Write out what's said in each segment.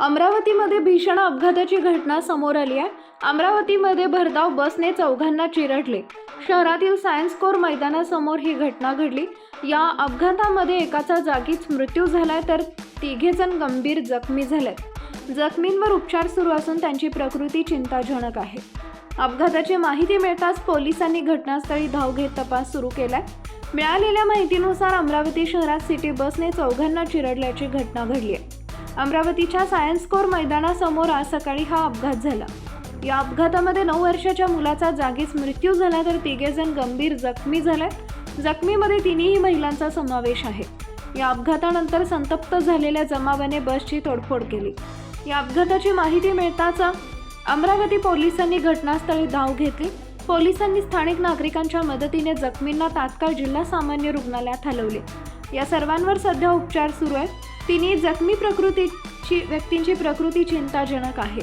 अमरावतीमध्ये भीषण अपघाताची घटना समोर आली आहे. अमरावतीमध्ये भरधाव बसने चौघांना चिरडले. शहरातील सायन्स कोर मैदानासमोर ही घटना घडली. या अपघातामध्ये एकाचा जागीच मृत्यू झालाय तर तिघे जण गंभीर जखमी झालेत. जखमींवर उपचार सुरू असून त्यांची प्रकृती चिंताजनक आहे. अपघाताची माहिती मिळताच पोलिसांनी घटनास्थळी धाव घेत तपास सुरू केलाय. मिळालेल्या माहितीनुसार अमरावती शहरात सिटी बसने चौघांना चिरडल्याची घटना घडली आहे. अमरावतीच्या सायन्स कोर मैदानासमोर आज सकाळी हा अपघात झाला. या अपघातामध्ये नऊ वर्षाच्या मुलाचा जागीच मृत्यू झाला तर तिघे जण गंभीर जखमी झाले जखमीमध्ये तिन्ही महिलांचा समावेश आहे. या अपघातानंतर संतप्त झालेल्या जमावाने बसची तोडफोड केली. या अपघाताची माहिती मिळताच अमरावती पोलिसांनी घटनास्थळी धाव घेतली. पोलिसांनी स्थानिक नागरिकांच्या मदतीने जखमींना तात्काळ जिल्हा सामान्य रुग्णालयात हलवले. या सर्वांवर सध्या उपचार सुरू आहेत. तिन्ही जखमी प्रकृतीची व्यक्तींची प्रकृती चिंताजनक आहे.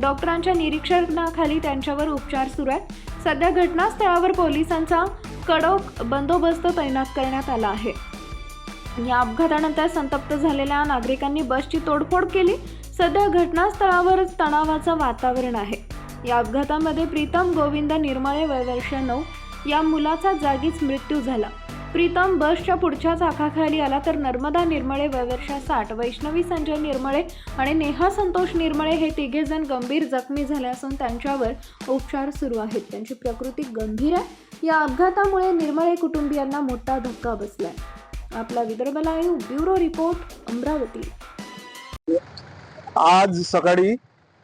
डॉक्टरांच्या निरीक्षणाखाली त्यांच्यावर उपचार सुरू आहेत. सध्या घटनास्थळावर पोलिसांचा कडक बंदोबस्त तैनात करण्यात आला आहे. या अपघातानंतर संतप्त झालेल्या नागरिकांनी बसची तोडफोड केली. सध्या घटनास्थळावर तणावाचं वातावरण आहे. या अपघातामध्ये प्रीतम गोविंद निर्मळे वय वर्ष नऊ. या मुलाचा जागीच मृत्यू झाला. प्रीतम बसच्या पुढच्या चाकाखाली आला तर नर्मदा निर्मळे वय वर्ष साठ वैष्णवी संजय निर्मळे आणि नेहा संतोष निर्मळे हे तिघे जण गंभीर जखमी झाले असून त्यांच्यावर उपचार सुरू आहेत. त्यांची प्रकृती गंभीर आहे. या अपघातामुळे निर्मळे कुटुंबियांना मोठा धक्का बसलाय. आपला Vidarbha live bureau report Amravati. आज सकाळी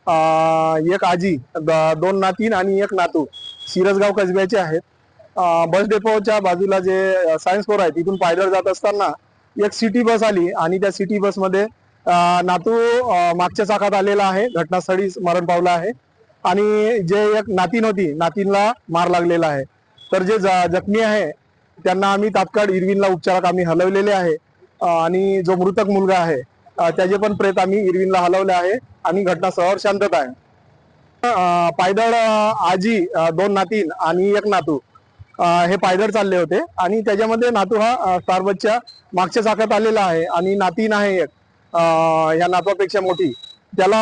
एक आजी द- दोन नातीन आणि एक नातू. सिरसगाव कसब्याचे आहेत. बस डेपोच्या बाजूला जे सायन्स फोर आहे तिथून पायदळ जात असताना एक सिटी बस आली आणि त्या सिटी बसमध्ये नातू मागच्या चाकात आलेला आहे. घटनास्थळी मरण पावला आहे. आणि जे एक नातीन होती नातीनला मार लागलेला आहे. तर जे ज- जखमी आहे त्यांना आम्ही तात्काळ इरविनला उपचारात आम्ही हलवलेले आहे. आणि जो मृतक मुलगा आहे त्याचे पण प्रेत आम्ही इरविनला हलवले आहे. आणि घटनास्थळावर शांतता आहे. पायदळ आजी दोन नातीन आणि एक नातू. हे पायदळ चालले होते आणि त्याच्यामध्ये नातू हा अं, स्टारबसच्या मागच्या चाकात आलेला आहे आणि नातीन आहे एक. ह्या या नातवापेक्षा मोठी. त्याला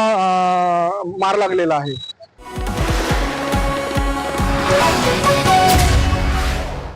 मार लागलेला आहे.